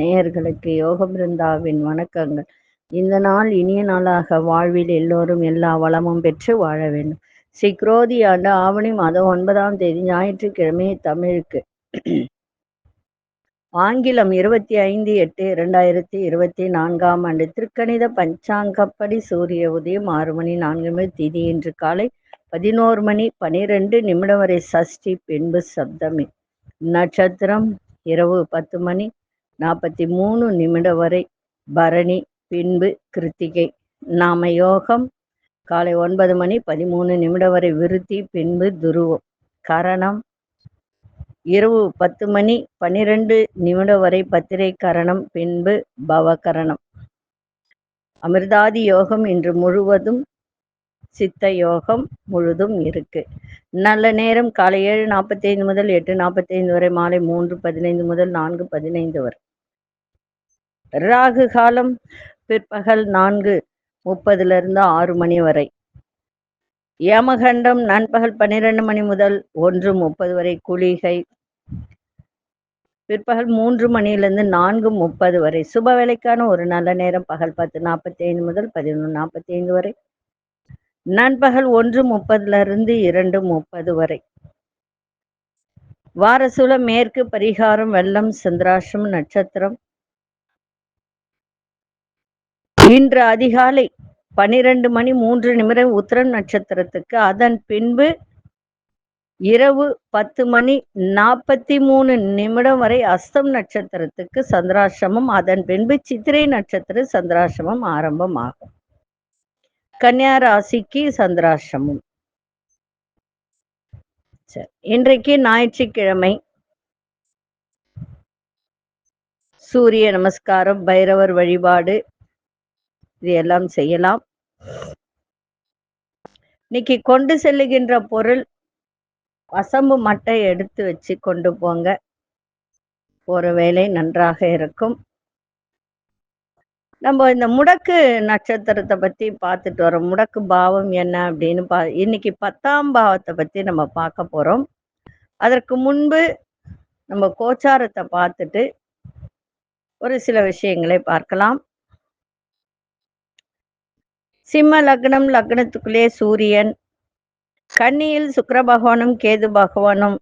நேயர்களுக்கு யோக பிருந்தாவின் வணக்கங்கள். இந்த நாள் இனிய நாளாக வாழ்வில் எல்லோரும் எல்லா வளமும் பெற்று வாழ வேண்டும். ஸ்ரீ குரோதி ஆண்டு ஆவணி மாதம் ஒன்பதாம் தேதி ஞாயிற்றுக்கிழமை தமிழுக்கு. ஆங்கிலம் இருபத்தி ஐந்து எட்டு இரண்டாயிரத்தி இருபத்தி நான்காம் ஆண்டு திருக்கணித பஞ்சாங்கப்படி சூரிய உதயம் ஆறு மணி நான்கு மணி தேதி இன்று காலை பதினோரு மணி பனிரெண்டு நிமிடம் வரை சஷ்டி பின்பு சப்தமி. நட்சத்திரம் இரவு பத்து மணி நாற்பத்தி மூணு நிமிடம் வரை பரணி பின்பு கிருத்திகை. நாம யோகம் காலை ஒன்பது மணி பதிமூணு நிமிடம் வரை விருத்தி பின்பு துருவம். கரணம் இரவு பத்து மணி பன்னிரெண்டு நிமிடம் வரை பத்திரை கரணம் பின்பு பவகரணம் அமிர்தாதி யோகம் இன்று முழுவதும் சித்த யோகம் முழுதும் இருக்கு. நல்ல நேரம் காலை ஏழு நாற்பத்தைந்து முதல் எட்டு நாற்பத்தைந்து வரை மாலை மூன்று பதினைந்து முதல் நான்கு பதினைந்து வரை. ராகு காலம் பிற்பகல் நான்கு முப்பதுலேருந்து ஆறு மணி வரை. யமகண்டம் நண்பகல் பன்னிரெண்டு மணி முதல் ஒன்று முப்பது வரை. குளிகை பிற்பகல் மூன்று மணியிலிருந்து நான்கு முப்பது வரை. சுப வேலைக்கான ஒரு நல்ல நேரம் பகல் பத்து நாற்பத்தி ஐந்து முதல் பதினொன்று நாற்பத்தி ஐந்து வரை. நண்பகல் ஒன்று முப்பதுல இருந்து இரண்டு முப்பது வரை. வாரசூல மேற்கு பரிகாரம் வெள்ளம் சந்திராஷ்டம் நட்சத்திரம். இன்று அதிகாலை பனிரெண்டு மணி மூன்று நிமிடம் உத்திரம் நட்சத்திரத்துக்கு அதன் பின்பு இரவு பத்து மணி நாற்பத்தி மூணு நிமிடம் வரை அஸ்தம் நட்சத்திரத்துக்கு சந்திராசிரமம் அதன் பின்பு சித்திரை நட்சத்திர சந்திராசிரமம் ஆரம்பமாகும். கன்னியா ராசிக்கு சந்திராசிரமம் சரி இன்றைக்கு ஞாயிற்றுக்கிழமை. சூரிய நமஸ்காரம் பைரவர் வழிபாடு இது எல்லாம் செய்யலாம். இன்னைக்கு கொண்டு செல்லுகின்ற பொருள் வசம்பு மட்டை எடுத்து வச்சு கொண்டு போங்க. போற வேலை நன்றாக இருக்கும். நம்ம இந்த முடக்கு நட்சத்திரத்தை பத்தி பார்த்துட்டு வரோம். முடக்கு பாவம் என்ன அப்படின்னு பா இன்னைக்கு பத்தாம் பாவத்தை பத்தி நம்ம பார்க்க போறோம். அதற்கு முன்பு நம்ம கோச்சாரத்தை பார்த்துட்டு ஒரு சில விஷயங்களை பார்க்கலாம். சிம்ம லக்னம் லக்னத்துக்குள்ளே சூரியன் கன்னியில் சுக்கர பகவானும் கேது பகவானும்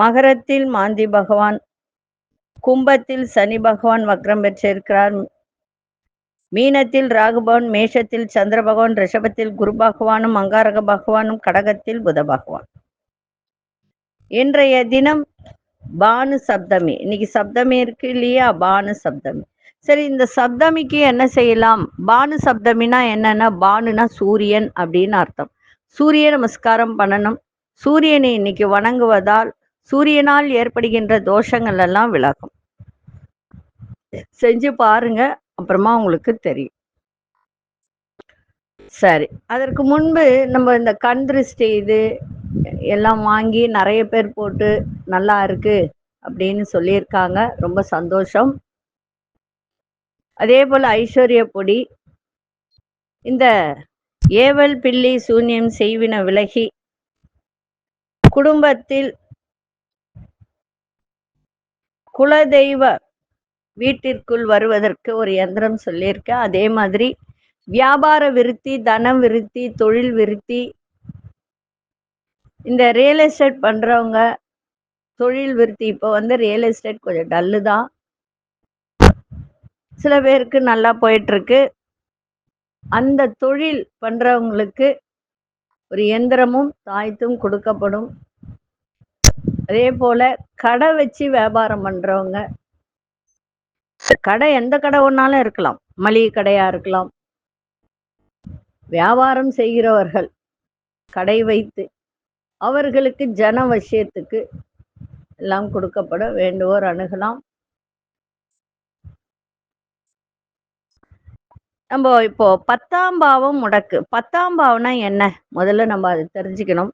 மகரத்தில் மாந்தி பகவான் கும்பத்தில் சனி பகவான் வக்ரம் பெற்றிருக்கிறார். மீனத்தில் ராகுபவன் மேஷத்தில் சந்திர பகவான் ரிஷபத்தில் குரு பகவானும் அங்காரக பகவானும் கடகத்தில் புத பகவான். இன்றைய தினம் பானு சப்தமி. இன்னைக்கு சப்தமி இருக்கு இல்லையா? பானு சப்தமி. சரி இந்த சப்தமிக்கு என்ன செய்யலாம்? பானு சப்தமினா என்னன்னா பானுனா சூரியன் அப்படின்னு அர்த்தம். சூரிய நமஸ்காரம் பண்ணணும். சூரியனை இன்னைக்கு வணங்குவதால் சூரியனால் ஏற்படுகின்ற தோஷங்கள் எல்லாம் விலகும். செஞ்சு பாருங்க அப்புறமா உங்களுக்கு தெரியும். சரி அதற்கு முன்பு நம்ம இந்த கண் திருஷ்டி இது எல்லாம் வாங்கி நிறைய பேர் போட்டு நல்லா இருக்கு அப்படின்னு சொல்லியிருக்காங்க. ரொம்ப சந்தோஷம். அதே போல ஐஸ்வர்ய பொடி. இந்த ஏவல் பில்லி சூன்யம் செய்வின விலகி குடும்பத்தில் குலதெய்வ வீட்டிற்குள் வருவதற்கு ஒரு யந்திரம் சொல்லியிருக்கேன் அதே மாதிரி வியாபார விருத்தி தனம் விருத்தி தொழில் விருத்தி இந்த ரியல் எஸ்டேட் பண்றவங்க தொழில் விருத்தி இப்போ வந்து ரியல் எஸ்டேட் கொஞ்சம் டல்லு தான். சில பேருக்கு நல்லா போயிட்டு இருக்கு அந்த தொழில் பண்றவங்களுக்கு ஒரு எந்திரமும் தாய்த்தும் கொடுக்கப்படும். அதே போல கடை வச்சு வியாபாரம் பண்றவங்க கடை எந்த கடை ஒன்னாலும் இருக்கலாம். மளிகை கடையா இருக்கலாம். வியாபாரம் செய்கிறவர்கள் கடை வைத்து அவர்களுக்கு ஜன வசியத்துக்கு எல்லாம் கொடுக்கப்பட வேண்டுவோர் அணுகலாம். நம்ம இப்போ பத்தாம் பாவம் முடக்கு. பத்தாம் பாவம்னா என்ன? முதல்ல நம்ம அதை தெரிஞ்சுக்கணும்.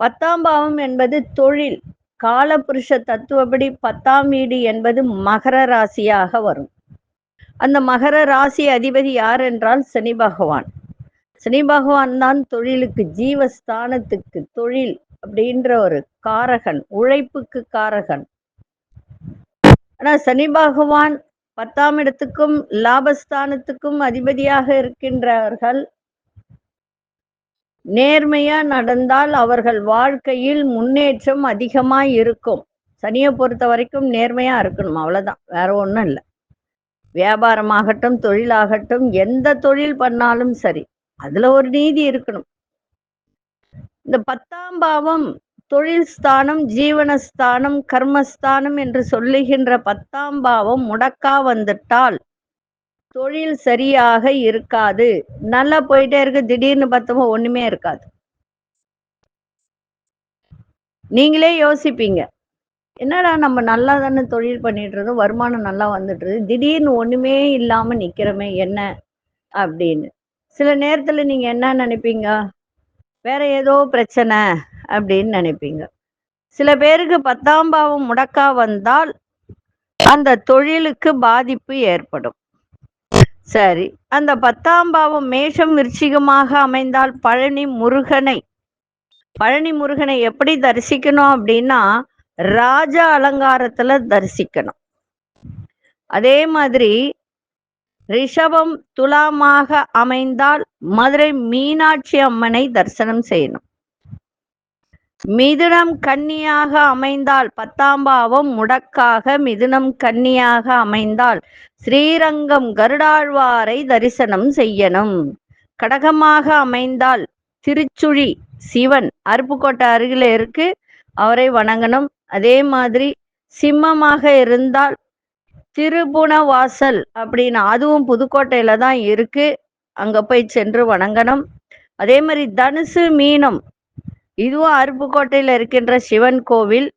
பத்தாம் பாவம் என்பது தொழில். காலபுருஷ தத்துவப்படி பத்தாம் வீடு என்பது மகர ராசியாக வரும். அந்த மகர ராசி அதிபதி யார் என்றால் சனி பகவான். சனி பகவான் தான் தொழிலுக்கு ஜீவஸ்தானத்துக்கு தொழில் அப்படின்ற ஒரு காரகன் உழைப்புக்கு காரகன். ஆனா சனி பகவான் பத்தாம் இடத்துக்கும் லாபஸ்தானத்துக்கும் அதிபதியாக இருக்கின்றவர்கள் நேர்மையா நடந்தால் அவர்கள் வாழ்க்கையில் முன்னேற்றம் அதிகமா இருக்கும். சனியை பொறுத்த வரைக்கும் நேர்மையா இருக்கணும் அவ்வளவுதான். வேற ஒன்றும் இல்லை. வியாபாரமாகட்டும் தொழிலாகட்டும் எந்த தொழில் பண்ணாலும் சரி அதுல ஒரு நீதி இருக்கணும். இந்த பத்தாம் பாவம் தொழில் ஸ்தானம் ஜீவனஸ்தானம் கர்மஸ்தானம் என்று சொல்லுகின்ற பத்தாம் பாவம் முடக்கா வந்துட்டால் தொழில் சரியாக இருக்காது. நல்லா போயிட்டே இருக்கு திடீர்னு பார்த்தோமோ ஒண்ணுமே இருக்காது. நீங்களே யோசிப்பீங்க. என்னடா நம்ம நல்லா தானே தொழில் பண்ணிட்டு இருந்தோம் வருமானம் நல்லா வந்துட்டு இருக்கு திடீர்னு ஒண்ணுமே இல்லாம நிக்கிறோமே என்ன அப்படின்னு. சில நேரத்துல நீங்க என்ன நினைப்பீங்க? வேற ஏதோ பிரச்சனை அப்படின்னு நினைப்பீங்க. சில பேருக்கு பத்தாம் பாவம் முடக்கா வந்தால் அந்த தொழிலுக்கு பாதிப்பு ஏற்படும். சரி. அந்த பத்தாம் பாவம் மேஷம் விருச்சிகமாக அமைந்தால் பழனி முருகனை பழனி முருகனை எப்படி தரிசிக்கணும் அப்படின்னா ராஜ அலங்காரத்துல தரிசிக்கணும். அதே மாதிரி ரிஷபம் துலாமாக அமைந்தால் மதுரை மீனாட்சி அம்மனை தரிசனம் செய்யணும். மிதுனம் கன்னியாக அமைந்தால் பத்தாம் பாவம் முடக்காக மிதுனம் கன்னியாக அமைந்தால் ஸ்ரீரங்கம் கருடாழ்வாரை தரிசனம் செய்யணும். கடகமாக அமைந்தால் திருச்சுழி சிவன் அருப்புக்கோட்டை அருகில இருக்கு அவரை வணங்கணும். அதே மாதிரி சிம்மமாக இருந்தால் திருபுணவாசல் அப்படின்னு அதுவும் புதுக்கோட்டையில தான் இருக்கு. அங்க போய் சென்று வணங்கணும். அதே மாதிரி தனுசு மீனம் இதுவும் அருப்புக்கோட்டையில் இருக்கின்ற சிவன் கோவில்.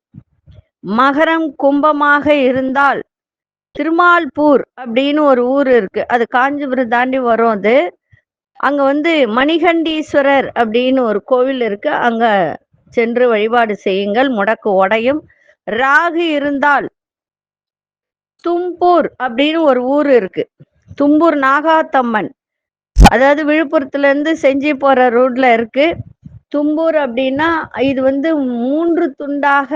மகரம் கும்பமாக இருந்தால் திருமால்பூர் அப்படின்னு ஒரு ஊர் இருக்கு. அது காஞ்சிபுரம் தாண்டி வரும் அது. அங்க வந்து மணிகண்டீஸ்வரர் அப்படின்னு ஒரு கோவில் இருக்கு. அங்க சென்று வழிபாடு செய்யுங்கள். முடக்கு உடையும். ராகு இருந்தால் தும்பூர் அப்படின்னு ஒரு ஊர் இருக்கு. தும்பூர் நாகாத்தம்மன். அதாவது விழுப்புரத்துல இருந்து செஞ்சி போற ரோட்ல இருக்கு. தும்பூர் அப்படின்னா இது வந்து மூன்று துண்டாக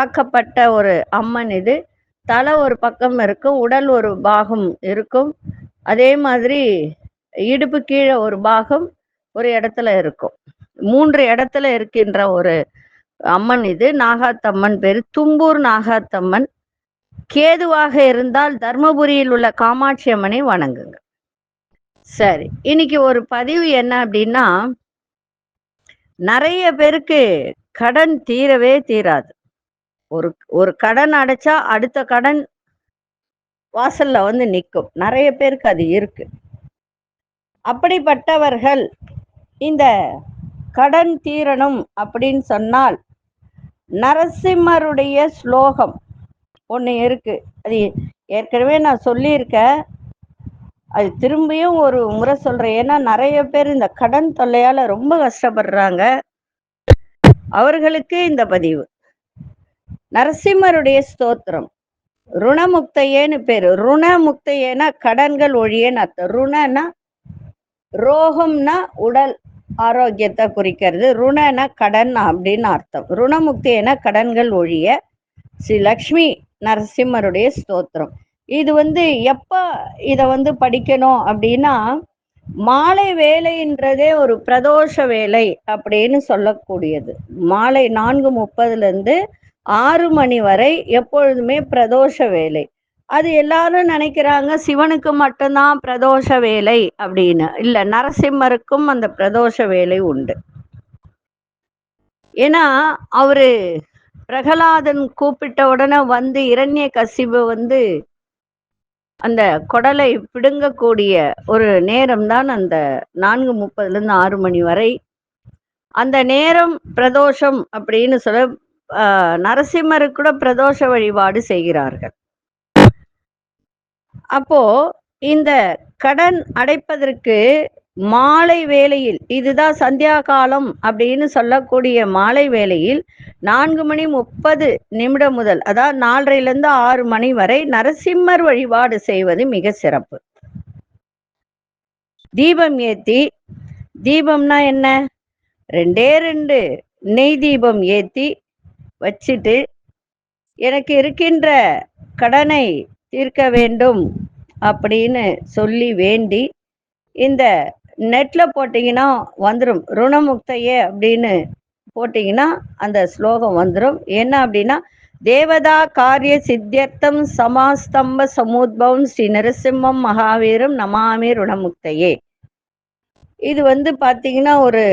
ஆக்கப்பட்ட ஒரு அம்மன் இது. தலை ஒரு பக்கம் இருக்கும் உடல் ஒரு பாகம் இருக்கும். அதே மாதிரி இடுப்பு கீழே ஒரு பாகம் ஒரு இடத்துல இருக்கும். மூன்று இடத்துல இருக்கின்ற ஒரு அம்மன் இது நாகாத்தம்மன் பேர். தும்பூர் நாகாத்தம்மன் கேதுவாக இருந்தால் தர்மபுரியில் உள்ள காமாட்சி அம்மனை வணங்குங்க. சரி இன்னைக்கு ஒரு பதிவு என்ன அப்படின்னா நிறைய பேருக்கு கடன் தீரவே தீராது. ஒரு ஒரு கடன் அடைச்சா அடுத்த கடன் வாசல்ல வந்து நிற்கும் நிறைய பேருக்கு அது இருக்கு. அப்படிப்பட்டவர்கள் இந்த கடன் தீரணும் அப்படின்னு சொன்னால் நரசிம்மருடைய ஸ்லோகம் ஒன்று இருக்கு. அது ஏற்கனவே நான் சொல்லியிருக்கேன். அது திரும்பியும் ஒரு முறை சொல்றேன். ஏன்னா நிறைய பேர் இந்த கடன் தொல்லையால ரொம்ப கஷ்டப்படுறாங்க. அவர்களுக்கு இந்த பதிவு. நரசிம்மருடைய ஸ்தோத்திரம். ருணமுக்தையேன்னு பேரு. ருணமுக்தையேனா கடன்கள் ஒழியேன்னு அர்த்தம் ருணனா ரோகம்னா உடல் ஆரோக்கியத்தை குறிக்கிறது. ருணனா கடன் அப்படின்னு அர்த்தம். ருணமுக்தியேனா கடன்கள் ஒழிய ஸ்ரீ லக்ஷ்மி நரசிம்மருடைய ஸ்தோத்திரம். இது வந்து எப்ப இத வந்து படிக்கணும் அப்படின்னா மாலை வேலைன்றதே ஒரு பிரதோஷ வேலை அப்படின்னு சொல்லக்கூடியது. மாலை நான்கு முப்பதுல இருந்து ஆறு மணி வரை எப்பொழுதுமே பிரதோஷ வேலை. அது எல்லாரும் நினைக்கிறாங்க சிவனுக்கு மட்டும்தான் பிரதோஷ வேலை அப்படின்னு. இல்ல நரசிம்மருக்கும் அந்த பிரதோஷ வேலை உண்டு. ஏன்னா அவரு பிரகலாதன் கூப்பிட்ட உடனே வந்து இரண்ய கசிபு வந்து அந்த குடலை பிடுங்கக்கூடிய ஒரு நேரம் தான் அந்த நான்கு முப்பதுல இருந்து ஆறு மணி வரை. அந்த நேரம் பிரதோஷம் அப்படின்னு சொல்ல நரசிம்மருக்கு கூட பிரதோஷ வழிபாடு செய்கிறார்கள். அப்போ இந்த கடன் அடைப்பதற்கு மாலை வேளையில் இதுதான் சந்தியா காலம் அப்படின்னு சொல்லக்கூடிய மாலை வேளையில் நான்கு மணி முப்பது நிமிடம் முதல் அதாவது நாலரையிலிருந்து ஆறு மணி வரை நரசிம்மர் வழிபாடு செய்வது மிக சிறப்பு. தீபம் ஏத்தி தீபம்னா என்ன? ரெண்டே ரெண்டு. நெய் தீபம் ஏத்தி வச்சுட்டு எனக்கு இருக்கின்ற கடனை தீர்க்க வேண்டும் அப்படின்னு சொல்லி வேண்டி இந்த நெட்ல போட்டிங்கன்னா வந்துடும் ருணமுக்தையே அப்படின்னு போட்டீங்கன்னா அந்த ஸ்லோகம் வந்துடும் என்ன அப்படின்னா தேவதா காரிய சித்தியர்த்தம் சமாஸ்தம்ப சமுத்பவம் ஸ்ரீ நரசிம்மம் மகாவீரம் நமாமி ருணமுக்தையே. இது வந்து பார்த்தீங்கன்னா ஒரு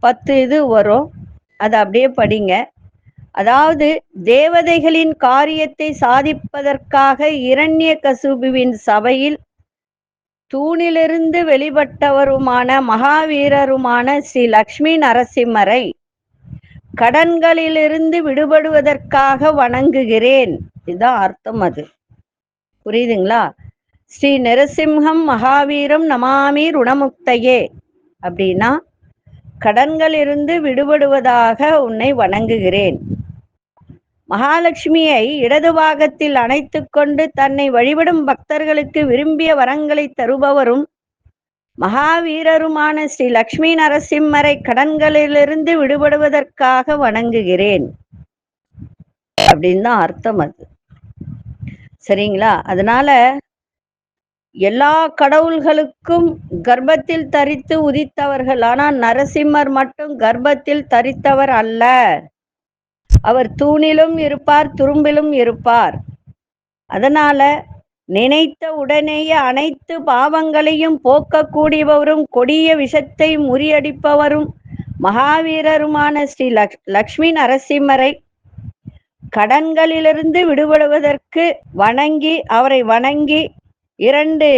பத்து இது வரும். அதை அப்படியே படிங்க. அதாவது தேவதைகளின் காரியத்தை சாதிப்பதற்காக இரண்ய கசூபுவின் சபையில் தூணிலிருந்து வெளிப்பட்டவருமான மகாவீரருமான ஸ்ரீ லக்ஷ்மி நரசிம்மரை கடன்களிலிருந்து விடுபடுவதற்காக வணங்குகிறேன். இதுதான் அர்த்தம் அது. புரியுதுங்களா? ஸ்ரீ நரசிம்ஹம் மகாவீரம் நமாமி ருணமுக்தையே. அப்படின்னா கடன்களிலிருந்து விடுபடுவதாக உன்னை வணங்குகிறேன். மகாலட்சுமியை இடது பாகத்தில் அணைத்து கொண்டு தன்னை வழிபடும் பக்தர்களுக்கு விரும்பிய வரங்களை தருபவரும் மகாவீரருமான ஸ்ரீ லக்ஷ்மி நரசிம்மரை கடன்களிலிருந்து விடுபடுவதற்காக வணங்குகிறேன். அப்படின்னு தான் அர்த்தம் அது. சரிங்களா? அதனால எல்லா கடவுள்களுக்கும் கர்ப்பத்தில் தரித்து உதித்தவர்கள் ஆனால் நரசிம்மர் மட்டும் கர்ப்பத்தில் தரித்தவர் அல்ல. அவர் தூணிலும் இருப்பார் துரும்பிலும் இருப்பார். அதனால நினைத்த உடனேயே அனைத்து பாவங்களையும் போக்கக்கூடியவரும் கொடிய விஷத்தை முறியடிப்பவரும் மகாவீரருமான ஸ்ரீ லக் லக்ஷ்மி நரசிம்மரை கடன்களிலிருந்து விடுபடுவதற்கு வணங்கி அவரை வணங்கி இரண்டு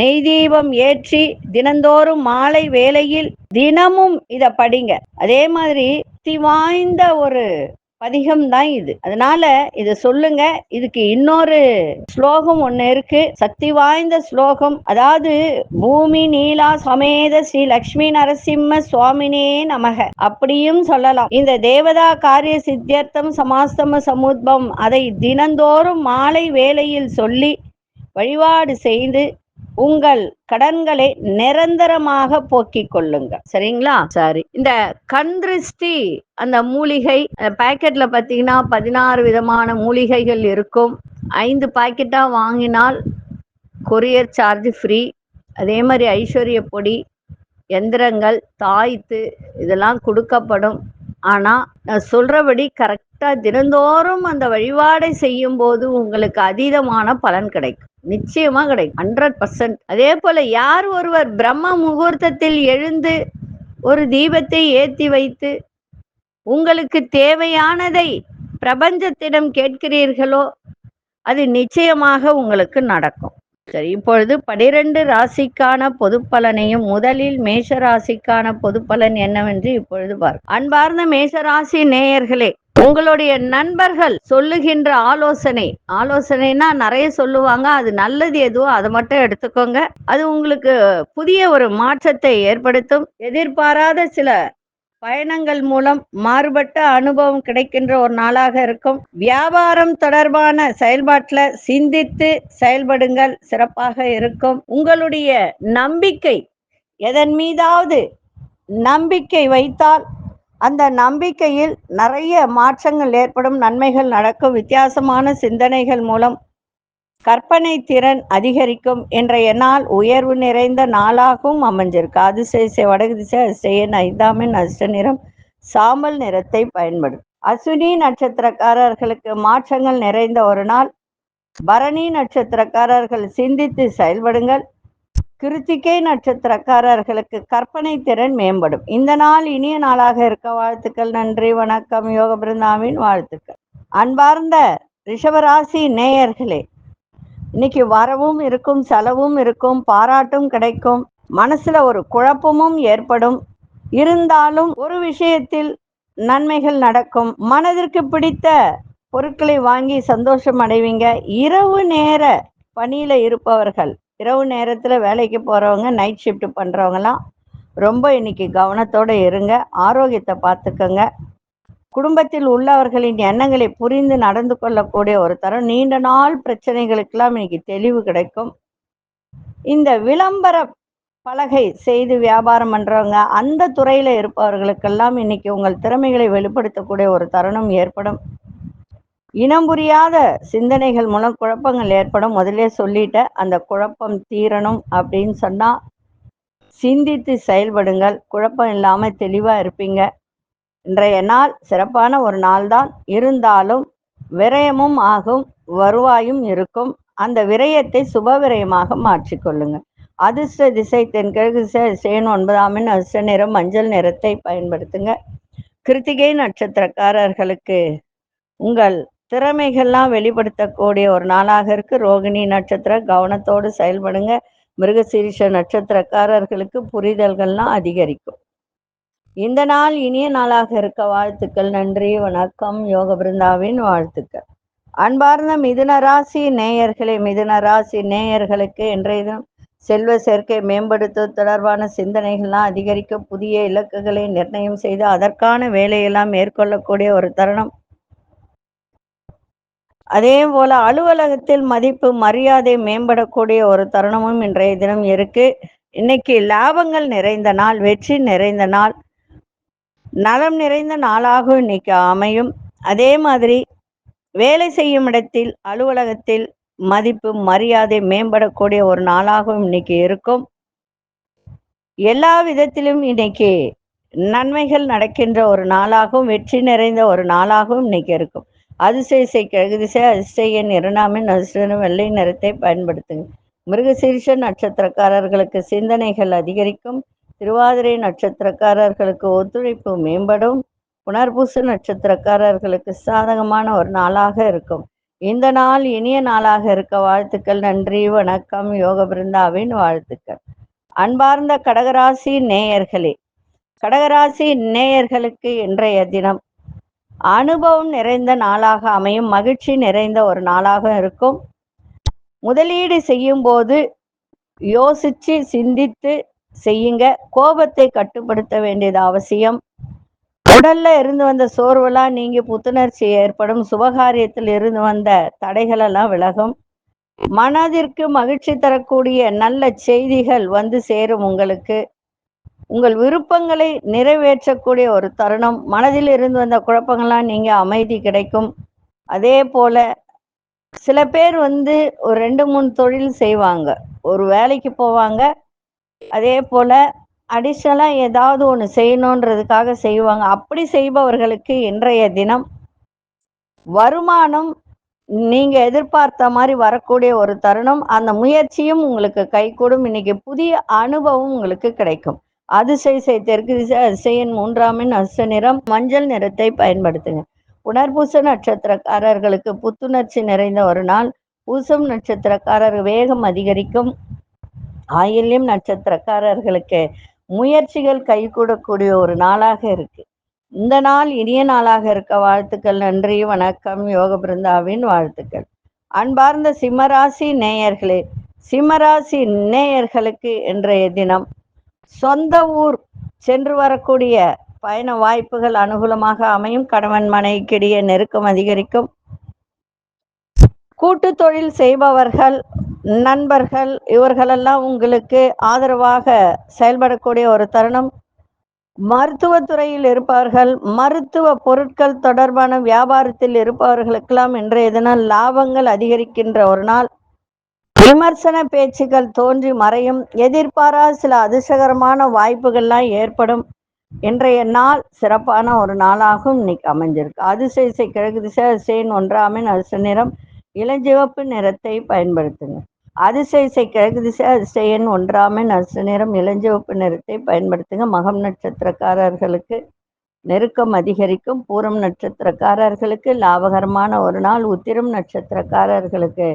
நெய் தீபம் ஏற்றி தினந்தோறும் மாலை வேளையில் தினமும் இத படிங்க. அதே மாதிரி வாய்ந்த ஒரு பதிகம் தான் இது. அதனால இத சொல்லுங்க. இதுக்கு இன்னொரு ஸ்லோகம் ஒண்ணு இருக்கு. சக்தி வாய்ந்த ஸ்லோகம். அதாவது பூமி நீலா சமேத ஸ்ரீ லக்ஷ்மி நரசிம்ம சுவாமினே நமக. அப்படியும் சொல்லலாம். இந்த தேவதா காரிய சித்தியர்த்தம் சமாஸ்தம சமுத்பம் அதை தினந்தோறும் மாலை வேளையில் சொல்லி வழிபாடு செய்து உங்கள் கடன்களை நிரந்தரமாக போக்கிக் கொள்ளுங்க சரிங்களா? சரி. இந்த கண் திருஷ்டி அந்த மூலிகை பாக்கெட்ல பாத்தீங்கன்னா பதினாறு விதமான மூலிகைகள் இருக்கும். ஐந்து பாக்கெட்டா வாங்கினால் கொரியர் சார்ஜ் ஃப்ரீ. அதே மாதிரி ஐஸ்வர்ய பொடி எந்திரங்கள் தாய்த்து இதெல்லாம் கொடுக்கப்படும். ஆனா நான் சொல்றபடி கரெக்டா தினந்தோறும் அந்த வழிபாடை செய்யும் போது உங்களுக்கு அதீதமான பலன் கிடைக்கும். நிச்சயமா கிடைக்கும். ஹண்ட்ரட் பர்சன்ட் அதே போல யார் ஒருவர் பிரம்ம முகூர்த்தத்தில் எழுந்து ஒரு தீபத்தை ஏத்தி வைத்து உங்களுக்கு தேவையானதை பிரபஞ்சத்திடம் கேட்கிறீர்களோ அது நிச்சயமாக உங்களுக்கு நடக்கும். சரி இப்பொழுது பனிரெண்டு ராசிக்கான பொது பலனையும் முதலில் மேஷ ராசிக்கான பொது பலன் என்னவென்று இப்பொழுது பார் அன்பார்ந்த மேஷ ராசி நேயர்களே உங்களுடைய நண்பர்கள் சொல்லுகின்ற ஆலோசனை. ஆலோசனைனா நிறைய சொல்லுவாங்க. அது நல்லது எதுவோ அதை மட்டும் எடுத்துக்கோங்க. அது உங்களுக்கு புதிய ஒரு மாற்றத்தை ஏற்படுத்தும். எதிர்பாராத சில பயணங்கள் மூலம் மாறுபட்ட அனுபவம் கிடைக்கின்ற ஒரு நாளாக இருக்கும். வியாபாரம் தொடர்பான செயல்பாட்டில் சிந்தித்து செயல்படுங்கள். சிறப்பாக இருக்கும். உங்களுடைய நம்பிக்கை எதன் மீதாவது நம்பிக்கை வைத்தால் அந்த நம்பிக்கையில் நிறைய மாற்றங்கள் ஏற்படும் நன்மைகள் நடக்கும் வித்தியாசமான சிந்தனைகள் மூலம் கற்பனை திறன் அதிகரிக்கும் என்ற நாள் உயர்வு நிறைந்த நாளாகவும் அமைஞ்சிருக்கு. அதிசய வடகு திசை அதிசயன் ஐந்தாமின் அஷ்ட நிறம் சாம்பல் நிறத்தை பயன்படும் அஸ்வினி நட்சத்திரக்காரர்களுக்கு மாற்றங்கள் நிறைந்த ஒரு நாள் பரணி நட்சத்திரக்காரர்கள் சிந்தித்து செயல்படுங்கள். கிருத்திகை நட்சத்திரக்காரர்களுக்கு கற்பனை திறன் மேம்படும். இந்த நாள் இனிய நாளாக இருக்க வாழ்த்துக்கள். நன்றி வணக்கம். யோக பிருந்தாவின் வாழ்த்துக்கள். அன்பார்ந்த ரிஷபராசி நேயர்களே இன்னைக்கு வரவும் இருக்கும் செலவும் இருக்கும் பாராட்டும் கிடைக்கும். மனசுல ஒரு குழப்பமும் ஏற்படும். இருந்தாலும் ஒரு விஷயத்தில் நன்மைகள் நடக்கும். மனதிற்கு பிடித்த பொருட்களை வாங்கி சந்தோஷம் அடைவீங்க. இரவு நேர பணியில இருப்பவர்கள் இரவு நேரத்தில் வேலைக்கு போகிறவங்க நைட் ஷிஃப்ட் பண்ணுறவங்களாம் ரொம்ப இன்னைக்கு கவனத்தோடு இருங்க. ஆரோக்கியத்தை பார்த்துக்கோங்க. குடும்பத்தில் உள்ளவர்களின் எண்ணங்களை புரிந்து நடந்து கொள்ளக்கூடிய ஒரு தரம் நீண்ட நாள் பிரச்சனைகளுக்கெல்லாம் இன்னைக்கு தெளிவு கிடைக்கும். இந்த விளம்பர பலகை செய்து வியாபாரம் பண்ணுறவங்க அந்த துறையில் இருப்பவர்களுக்கெல்லாம் இன்னைக்கு உங்கள் திறமைகளை வெளிப்படுத்தக்கூடிய ஒரு தருணம் ஏற்படும். இனம் புரியாத சிந்தனைகள் மூலம் குழப்பங்கள் ஏற்படும். முதலே சொல்லிட்ட அந்த குழப்பம் தீரணும் அப்படின்னு சொன்னா சிந்தித்து செயல்படுங்கள். குழப்பம் இல்லாமல் தெளிவாக இருப்பீங்க. இன்றைய நாள் சிறப்பான ஒரு நாள் தான் இருந்தாலும் விரயமும் ஆகும் வருவாயும் இருக்கும். அந்த விரயத்தை சுப விரயமாக மாற்றிக்கொள்ளுங்க அதிர்ஷ்ட திசை தென்கிழக்கு திசை அதிசயன் ஒன்பதாம் அதிர்ஷ்ட நிறம் மஞ்சள் நிறத்தை பயன்படுத்துங்க கிருத்திகை நட்சத்திரக்காரர்களுக்கு உங்கள் திறமைகள்லாம் வெளிப்படுத்தக்கூடிய ஒரு நாளாக இருக்கு. ரோகிணி நட்சத்திரம் கவனத்தோடு செயல்படுங்க. மிருகசீரிஷ நட்சத்திரக்காரர்களுக்கு புரிதல்கள்லாம் அதிகரிக்கும். இந்த நாள் இனிய நாளாக இருக்க வாழ்த்துக்கள் நன்றி வணக்கம். யோக பிருந்தாவின் வாழ்த்துக்கள். அன்பார்ந்த மிதுன ராசி நேயர்களே மிதுன ராசி நேயர்களுக்கு இன்றைய தினம் செல்வ சேர்க்கை மேம்படுத்து தொடர்பான சிந்தனைகள்லாம் அதிகரிக்க புதிய இலக்குகளை நிர்ணயம் செய்து அதற்கான வேலையெல்லாம் மேற்கொள்ளக்கூடிய ஒரு தருணம். அதே போல அலுவலகத்தில் மதிப்பு மரியாதை மேம்படக்கூடிய ஒரு தருணமும் இன்றைய தினம் இருக்கு. இன்னைக்கு லாபங்கள் நிறைந்த நாள் வெற்றி நிறைந்த நாள் நலம் நிறைந்த நாளாக இன்னைக்கு அமையும். அதே மாதிரி வேலை செய்யும் இடத்தில் அலுவலகத்தில் மதிப்பு மரியாதை மேம்படக்கூடிய ஒரு நாளாகவும் இன்னைக்கு இருக்கும். எல்லா விதத்திலும் இன்னைக்கு நன்மைகள் நடக்கின்ற ஒரு நாளாகவும் வெற்றி நிறைந்த ஒரு நாளாகவும் இன்னைக்கு இருக்கும். அதிசய கிழக்கு திசை அதிசயன் இரண்டாமின் அதிர்ஷ்ட வெள்ளை நிறத்தை பயன்படுத்துங்க மிருகசீர்ஷ நட்சத்திரக்காரர்களுக்கு சிந்தனைகள் அதிகரிக்கும். திருவாதிரை நட்சத்திரக்காரர்களுக்கு ஒத்துழைப்பு மேம்படும். புனர்பூச நட்சத்திரக்காரர்களுக்கு சாதகமான ஒரு நாளாக இருக்கும். இந்த நாள் இனிய நாளாக இருக்க வாழ்த்துக்கள் நன்றி வணக்கம். யோக பிருந்தாவின் வாழ்த்துக்கள். அன்பார்ந்த கடகராசி நேயர்களே கடகராசி நேயர்களுக்கு இன்றைய தினம் அனுபவம் நிறைந்த நாளாக அமையும் மகிழ்ச்சி நிறைந்த ஒரு நாளாக இருக்கும். முதலீடு செய்யும் போது யோசிச்சு சிந்தித்து செய்யுங்க. கோபத்தை கட்டுப்படுத்த வேண்டியது அவசியம். உடல்ல இருந்து வந்த சோர்வெல்லாம் நீங்கி புத்துணர்ச்சி ஏற்படும். சுபகாரியத்தில் இருந்து வந்த தடைகள் எல்லாம் விலகும். மனதிற்கு மகிழ்ச்சி தரக்கூடிய நல்ல செய்திகள் வந்து சேரும் உங்களுக்கு. உங்கள் விருப்பங்களை நிறைவேற்றக்கூடிய ஒரு தருணம். மனதில் இருந்து வந்த குழப்பங்கள்லாம் நீங்க அமைதி கிடைக்கும். அதே போல சில பேர் வந்து ஒரு ரெண்டு மூணு தொழில் செய்வாங்க. ஒரு வேலைக்கு போவாங்க. அதே போல அடிஷ்னலாக ஏதாவது ஒன்று செய்யணுன்றதுக்காக செய்வாங்க. அப்படி செய்பவர்களுக்கு இன்றைய தினம் வருமானம் நீங்க எதிர்பார்த்த மாதிரி வரக்கூடிய ஒரு தருணம். அந்த முயற்சியும் உங்களுக்கு கைகூடும். இன்னைக்கு புதிய அனுபவம் உங்களுக்கு கிடைக்கும். அதிசய தெற்கு திசை அதிசயன் மூன்றாமின் அச நிறம் மஞ்சள் நிறத்தை பயன்படுத்துங்க. உணர்பூச நட்சத்திரக்காரர்களுக்கு புத்துணர்ச்சி நிறைந்த ஒரு நாள். பூசம் நட்சத்திரக்காரர் வேகம் அதிகரிக்கும். ஆயில்யம் நட்சத்திரக்காரர்களுக்கு முயற்சிகள் கைகூடக்கூடிய ஒரு நாளாக இருக்கு. இந்த நாள் இனிய நாளாக இருக்க வாழ்த்துக்கள் நன்றி வணக்கம் யோக பிருந்தாவின் வாழ்த்துக்கள். அன்பார்ந்த சிம்மராசி நேயர்களே சிம்மராசி நேயர்களுக்கு இன்றைய தினம் சொந்த ஊர் சென்று வரக்கூடிய பயண வாய்ப்புகள் அனுகூலமாக அமையும். கணவன் மனைவிக்கிடையே நெருக்கம் அதிகரிக்கும். கூட்டு தொழில் செய்பவர்கள் நண்பர்கள் இவர்களெல்லாம் உங்களுக்கு ஆதரவாக செயல்படக்கூடிய ஒரு தருணம். மருத்துவத்துறையில் இருப்பவர்கள் மருத்துவ பொருட்கள் தொடர்பான வியாபாரத்தில் இருப்பவர்களுக்கெல்லாம் இன்றைய தினம் லாபங்கள் அதிகரிக்கின்ற ஒரு நாள். விமர்சன பேச்சுகள் தோன்றி மறையும் எதிர்பாரா சில அதிர்ஷ்டகரமான வாய்ப்புகள்லாம் ஏற்படும். இன்றைய நாள் சிறப்பான ஒரு நாளாகவும் இன்னைக்கு அமைஞ்சிருக்கு. அதிசய கிழக்கு திசை அதிசயன் ஒன்றாமின் அதிர்ஷ்ட நிறம் இளஞ்சிவப்பு நிறத்தை பயன்படுத்துங்க. அதிசய கிழக்கு திசை அதிசயன் ஒன்றாமின் அதிர்ஷ்ட நிறம் இளஞ்சிவப்பு நிறத்தை பயன்படுத்துங்க. மகம் நட்சத்திரக்காரர்களுக்கு நெருக்கம் அதிகரிக்கும். பூரம் நட்சத்திரக்காரர்களுக்கு லாபகரமான ஒரு நாள். உத்திரம் நட்சத்திரக்காரர்களுக்கு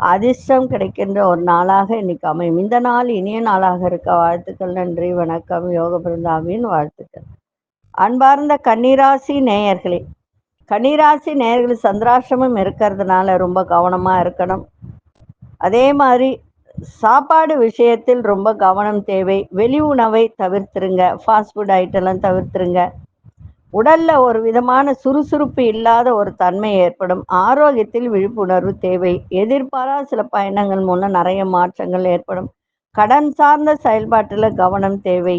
அதிர்ஷ்டம் கிடைக்கின்ற ஒரு நாளாக இன்னைக்கு அமையும். இந்த நாள் இனிய நாளாக இருக்க வாழ்த்துக்கள் நன்றி வணக்கம் யோக பிருந்தாவின் வாழ்த்துக்கள். அன்பார்ந்த கன்னிராசி நேயர்களே கன்னிராசி நேயர்கள் சந்திராசிரமம் இருக்கிறதுனால ரொம்ப கவனமா இருக்கணும். அதே மாதிரி சாப்பாடு விஷயத்தில் ரொம்ப கவனம் தேவை. வெளி உணவை தவிர்த்துருங்க. ஃபாஸ்ட் ஃபுட் ஐட்டம்லாம் தவிர்த்துருங்க. உடல்ல ஒரு விதமான சுறுசுறுப்பு இல்லாத ஒரு தன்மை ஏற்படும். ஆரோக்கியத்தில் விழிப்புணர்வு தேவை. எதிர்பாரா சில பயணங்கள் மூலம் நிறைய மாற்றங்கள் ஏற்படும். கடன் சார்ந்த செயல்பாட்டுல கவனம் தேவை.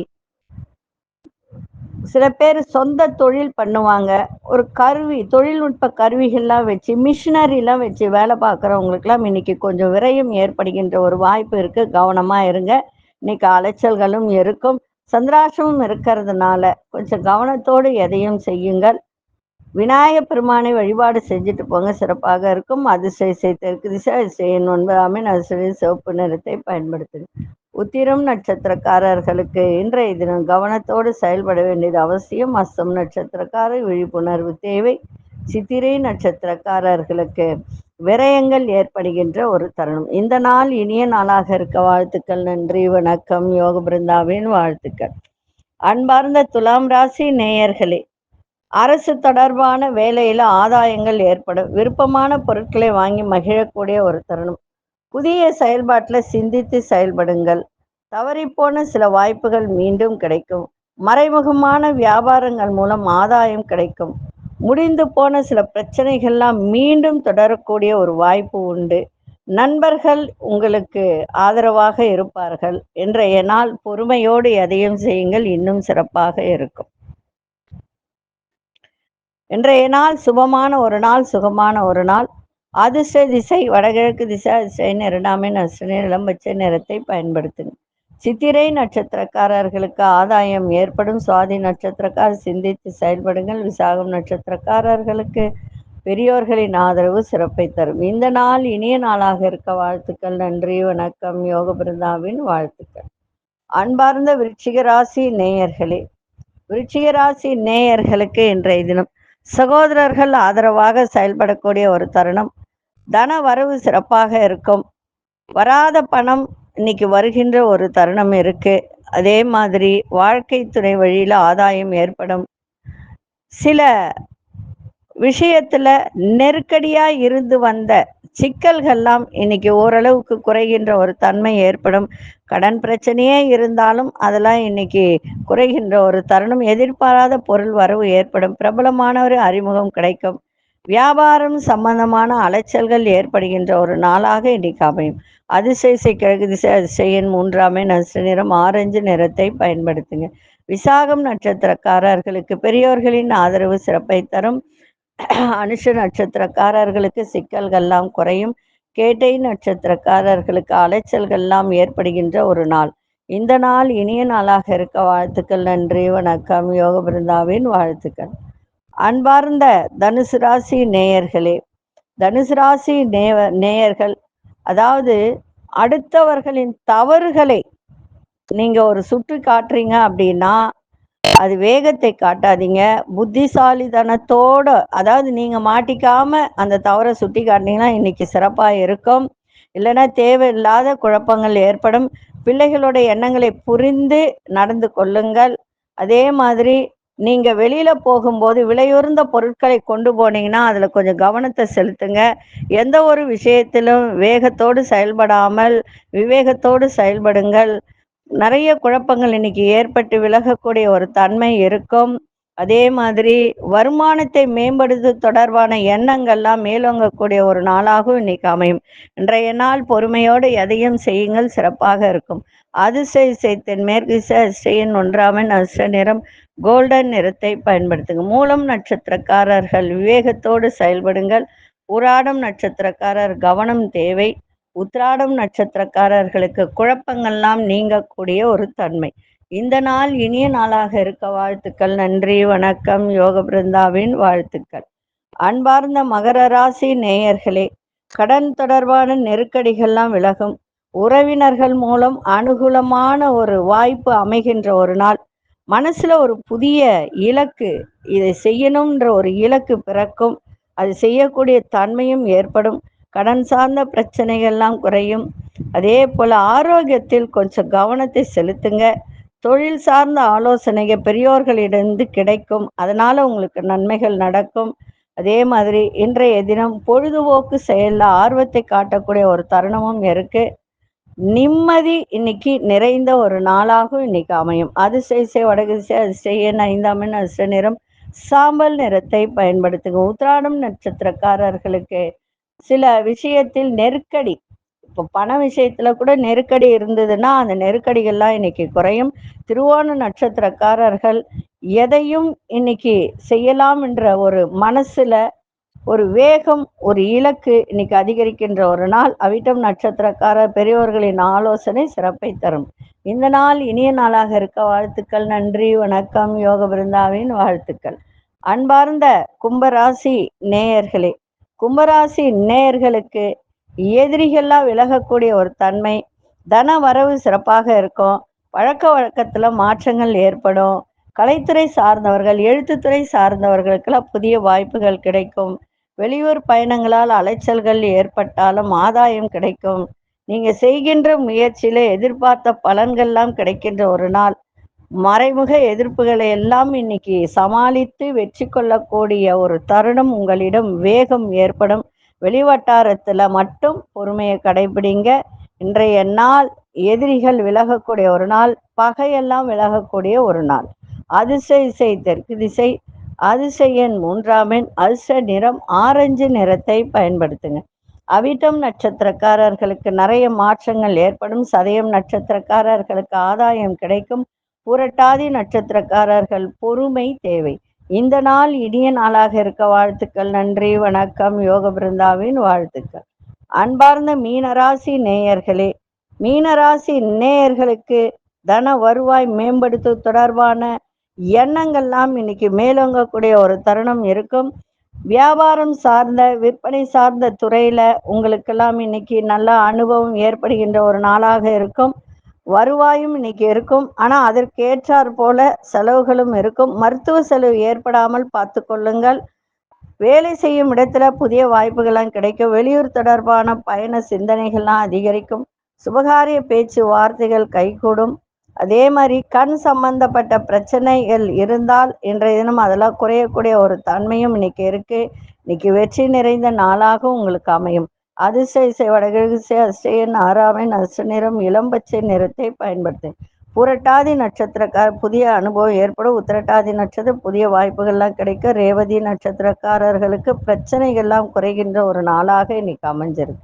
சில பேர் சொந்த தொழில் பண்ணுவாங்க. ஒரு கருவி தொழில்நுட்ப கருவிகள்லாம் வச்சு மிஷினரிலாம் வச்சு வேலை பார்க்குறவங்களுக்குலாம் இன்னைக்கு கொஞ்சம் விரயம் ஏற்படுகின்ற ஒரு வாய்ப்பு இருக்கு. கவனமா இருங்க. இன்னைக்கு அலைச்சல்களும் இருக்கும். சந்திராசமும் இருக்கிறதுனால கொஞ்சம் கவனத்தோடு எதையும் செய்யுங்கள். விநாயகப் பெருமானை வழிபாடு செஞ்சுட்டு போங்க. சிறப்பாக இருக்கும். அதிசய தெற்கு திசை அதிசயன் ஒன்பதாமே அதிசய சிவப்பு நிறத்தை பயன்படுத்துங்க. உத்திரம் நட்சத்திரக்காரர்களுக்கு இன்றைய தினம் கவனத்தோடு செயல்பட வேண்டியது அவசியம். அஸ்தம் நட்சத்திரக்காரர் விழிப்புணர்வு தேவை. சித்திரை நட்சத்திரக்காரர்களுக்கு விரயங்கள் ஏற்படுகின்ற ஒரு தருணம். இந்த நாள் இனிய நாளாக இருக்க வாழ்த்துக்கள் நன்றி வணக்கம். யோக பிருந்தாவின் வாழ்த்துக்கள். அன்பார்ந்த துலாம் ராசி நேயர்களே அரசு தொடர்பான வேலையில ஆதாயங்கள் ஏற்படும். விருப்பமான பொருட்களை வாங்கி மகிழக்கூடிய ஒரு தருணம். புதிய செயல்பாட்டில் சிந்தித்து செயல்படுங்கள். தவறிப்போன சில வாய்ப்புகள் மீண்டும் கிடைக்கும். மறைமுகமான வியாபாரங்கள் மூலம் ஆதாயம் கிடைக்கும். முடிந்து போன சில பிரச்சனைகள்லாம் மீண்டும் தொடரக்கூடிய ஒரு வாய்ப்பு உண்டு. நண்பர்கள் உங்களுக்கு ஆதரவாக இருப்பார்கள். இன்றைய நாள் பொறுமையோடு எதையும் செய்யுங்கள். இன்னும் சிறப்பாக இருக்கும். இன்றைய நாள் சுபமான ஒரு நாள் சுகமான ஒரு நாள். அதிர்ஷ்ட திசை வடகிழக்கு திசை அதிர்ஷ்ட இரண்டாமே அஸ்வினி இளம்பச்சை நிறத்தை பயன்படுத்துங்க சித்திரை நட்சத்திரக்காரர்களுக்கு ஆதாயம் ஏற்படும். சுவாதி நட்சத்திரக்கார் சிந்தித்து செயல்படுங்கள். விசாகம் நட்சத்திரக்காரர்களுக்கு பெரியோர்களின் ஆதரவு சிறப்பை தரும். இந்த நாள் இனிய நாளாக இருக்க வாழ்த்துக்கள். நன்றி வணக்கம். யோக பிருந்தாவின் வாழ்த்துக்கள். அன்பார்ந்த விருச்சிக ராசி நேயர்களே விருச்சிக ராசி நேயர்களுக்கு இன்றைய தினம் சகோதரர்கள் ஆதரவாக செயல்படக்கூடிய ஒரு தருணம். தன வரவு சிறப்பாக இருக்கும். வராத பணம் இன்னைக்கு வருகின்ற ஒரு தருணம் இருக்கு. அதே மாதிரி வாழ்க்கை துணை வழியில ஆதாயம் ஏற்படும். சில விஷயத்துல நெருக்கடியா இருந்து வந்த சிக்கல்கள்லாம் இன்னைக்கு ஓரளவுக்கு குறைகின்ற ஒரு தன்மை ஏற்படும். கடன் பிரச்சனையே இருந்தாலும் அதெல்லாம் இன்னைக்கு குறைகின்ற ஒரு தருணம். எதிர்பாராத பொருள் வரவு ஏற்படும். பிரபலமான ஒரு அறிமுகம் கிடைக்கும். வியாபாரம் சம்பந்தமான அலைச்சல்கள் ஏற்படுகின்ற ஒரு நாளாக இன்னைக்கு அமையும். அதிசய கிழக்கு திசை அதிசயன் மூன்றாமே நசு நிறம் ஆரஞ்சு நிறத்தை பயன்படுத்துங்க. விசாகம் நட்சத்திரக்காரர்களுக்கு பெரியோர்களின் ஆதரவு சிறப்பை தரும் அனுஷ நட்சத்திரக்காரர்களுக்கு சிக்கல்கள்லாம் குறையும். கேட்டை நட்சத்திரக்காரர்களுக்கு அலைச்சல்கள்லாம் ஏற்படுகின்ற ஒரு நாள். இந்த நாள் இனிய நாளாக இருக்க வாழ்த்துக்கள். நன்றி வணக்கம். யோக பிருந்தாவின் வாழ்த்துக்கள். அன்பார்ந்த தனுசு ராசி நேயர்களே தனுசு ராசி நேவ நேயர்கள் அதாவது அடுத்தவர்களின் தவறுகளை நீங்க ஒரு சுற்றி காட்டுறீங்க அப்படின்னா அது வேகத்தை காட்டாதீங்க. புத்திசாலித்தனத்தோட அதாவது நீங்க மாட்டிக்காம அந்த தவறை சுட்டி காட்டினீங்கன்னா இன்னைக்கு சிறப்பா இருக்கும். இல்லைன்னா தேவையில்லாத குழப்பங்கள் ஏற்படும். பிள்ளைகளோட எண்ணங்களை புரிந்து நடந்து கொள்ளுங்கள். அதே மாதிரி நீங்க வெளியில போகும்போது விலையுறந்த பொருட்களை கொண்டு போனீங்கன்னா அதுல கொஞ்சம் கவனத்தை செலுத்துங்க. எந்த ஒரு விஷயத்திலும் வேகத்தோடு செயல்படாமல் விவேகத்தோடு செயல்படுங்கள். நிறைய குழப்பங்கள் இன்னைக்கு ஏற்பட்டு விலகக்கூடிய ஒரு தன்மை இருக்கும். அதே மாதிரி வருமானத்தை மேம்படுத்து தொடர்பான எண்ணங்கள்லாம் மேலோங்கக்கூடிய ஒரு நாளாகவும் இன்னைக்கு அமையும். இன்றைய நாள் பொறுமையோடு எதையும் செய்யுங்கள் சிறப்பாக இருக்கும். அதிசய செய்தன் மேற்கு ஸ்ரீயின் ஒன்றாமன் அஷ்ட நிறம் கோல்டன் நிறத்தை பயன்படுத்துங்க. மூலம் நட்சத்திரக்காரர்கள் விவேகத்தோடு செயல்படுங்கள். உராடம் நட்சத்திரக்காரர் கவனம் தேவை. உத்ராடம் நட்சத்திரக்காரர்களுக்கு குழப்பங்கள்லாம் நீங்கக்கூடிய ஒரு தன்மை. இந்த நாள் இனிய நாளாக இருக்க வாழ்த்துக்கள். நன்றி வணக்கம். யோக பிருந்தாவின் வாழ்த்துக்கள். அன்பார்ந்த மகர ராசி நேயர்களே கடன் தொடர்பான நெருக்கடிகள்லாம் விலகும். உறவினர்கள் மூலம் அனுகூலமான ஒரு வாய்ப்பு அமைகின்ற ஒரு நாள். மனசுல ஒரு புதிய இலக்கு இதை செய்யணும்ன்ற ஒரு இலக்கு பிறக்கும். அது செய்யக்கூடிய தன்மையும் ஏற்படும். கடன் சார்ந்த பிரச்சனைகள்லாம் குறையும். அதே போல் ஆரோக்கியத்தில் கொஞ்சம் கவனத்தை செலுத்துங்க. தொழில் சார்ந்த ஆலோசனைகள் பெரியோர்களிடந்து கிடைக்கும். அதனால் உங்களுக்கு நன்மைகள் நடக்கும். அதே மாதிரி இன்றைய தினம் பொழுதுபோக்கு செயலில் ஆர்வத்தை காட்டக்கூடிய ஒரு தருணமும் இருக்குது நிம்மதி இன்னைக்கு நிறைந்த ஒரு நாளாகவும் இன்னைக்கு அமையும். அதிசய வடகிசை அதிசயன் ஐந்தாம் அதிர்ஷ்ட நிறம். சாம்பல் நிறத்தை பயன்படுத்துங்க. உத்ராடம் நட்சத்திரக்காரர்களுக்கு சில விஷயத்தில் நெருக்கடி இப்போ பண விஷயத்துல கூட நெருக்கடி இருந்ததுன்னா அந்த நெருக்கடிகள்லாம் இன்னைக்கு குறையும். திருவோண நட்சத்திரக்காரர்கள் எதையும் இன்னைக்கு செய்யலாம் என்ற ஒரு மனசுல ஒரு வேகம் ஒரு இலக்கு இன்னைக்கு அதிகரிக்கின்ற ஒரு நாள். அவிட்டம் நட்சத்திரக்காரர் பெரியோர்களின் ஆலோசனை சிறப்பை தரும். இந்த நாள் இனிய நாளாக இருக்க வாழ்த்துக்கள் நன்றி வணக்கம் யோக பிருந்தாவின் வாழ்த்துக்கள். அன்பார்ந்த கும்பராசி நேயர்களே கும்பராசி நேயர்களுக்கு எதிரிகள்லாம் விலகக்கூடிய ஒரு தன்மை தன வரவு சிறப்பாக இருக்கும். பழக்க வழக்கத்துல மாற்றங்கள் ஏற்படும். கலைத்துறை சார்ந்தவர்கள் எழுத்துத்துறை சார்ந்தவர்களுக்கெல்லாம் புதிய வாய்ப்புகள் கிடைக்கும். வெளியூர் பயணங்களால் அலைச்சல்கள் ஏற்பட்டாலும் ஆதாயம் கிடைக்கும். நீங்க செய்கின்ற முயற்சியில எதிர்பார்த்த பலன்கள்லாம் கிடைக்கின்ற ஒரு நாள். மறைமுக எதிர்ப்புகளை எல்லாம் இன்னைக்கு சமாளித்து வெற்றி கொள்ளக்கூடிய ஒரு தருணம் உங்களிடம் வேகம் ஏற்படும். வெளிவட்டாரத்துல மட்டும் பொறுமையை கடைபிடிங்க. இன்றைய நாள் எதிரிகள் விலகக்கூடிய ஒரு நாள் பகையெல்லாம் விலகக்கூடிய ஒரு நாள். அதிசய தெற்கு திசை அதிசயன் மூன்றாமின் மூன்றாம் எண் நிறம் ஆரஞ்சு நிறத்தை பயன்படுத்துங்க. அவிட்டம் நட்சத்திரக்காரர்களுக்கு நிறைய மாற்றங்கள் ஏற்படும். சதயம் நட்சத்திரக்காரர்களுக்கு ஆதாயம் கிடைக்கும். புரட்டாதி நட்சத்திரக்காரர்கள் பொறுமை தேவை. இந்த நாள் இனிய நாளாக இருக்க வாழ்த்துக்கள். நன்றி வணக்கம். யோக பிருந்தாவின் வாழ்த்துக்கள். அன்பார்ந்த மீனராசி நேயர்களே மீனராசி நேயர்களுக்கு தன வருவாய் மேம்படுத்து தொடர்பான எண்ணங்கள்லாம் இன்னைக்கு மேலோங்கக்கூடிய ஒரு தருணம் இருக்கும். வியாபாரம் சார்ந்த விற்பனை சார்ந்த துறையில உங்களுக்கெல்லாம் இன்னைக்கு நல்ல அனுபவம் ஏற்படுகின்ற ஒரு நாளாக இருக்கும். வருவாயும் இன்னைக்கு இருக்கும். ஆனா அதற்கு ஏற்றாற் போல செலவுகளும் இருக்கும். மருத்துவ செலவு ஏற்படாமல் பார்த்து கொள்ளுங்கள். வேலை செய்யும் இடத்துல புதிய வாய்ப்புகள்லாம் கிடைக்கும். வெளியூர் தொடர்பான பயண சிந்தனைகள்லாம் அதிகரிக்கும். சுபகாரிய பேச்சு வார்த்தைகள் கைகூடும். அதே மாதிரி கண் சம்பந்தப்பட்ட பிரச்சனைகள் இருந்தால் இன்றைய தினம் அதெல்லாம் குறையக்கூடிய ஒரு தன்மையும் இன்னைக்கு இருக்கு. இன்னைக்கு வெற்றி நிறைந்த நாளாக உங்களுக்கு அமையும். அதிசய இசை வடகிழக்கு அஸ்டேயன் ஆறாவின் அசு நிறம் இளம்பச்சை நிறத்தை பயன்படுத்து புரட்டாதி நட்சத்திரக்கார புதிய அனுபவம் ஏற்படும். உத்திரட்டாதி நட்சத்திரம் புதிய வாய்ப்புகள்லாம் கிடைக்கும் ரேவதி நட்சத்திரக்காரர்களுக்கு பிரச்சனைகள்லாம் குறைகின்ற ஒரு நாளாக இன்னைக்கு அமைஞ்சிருக்கு.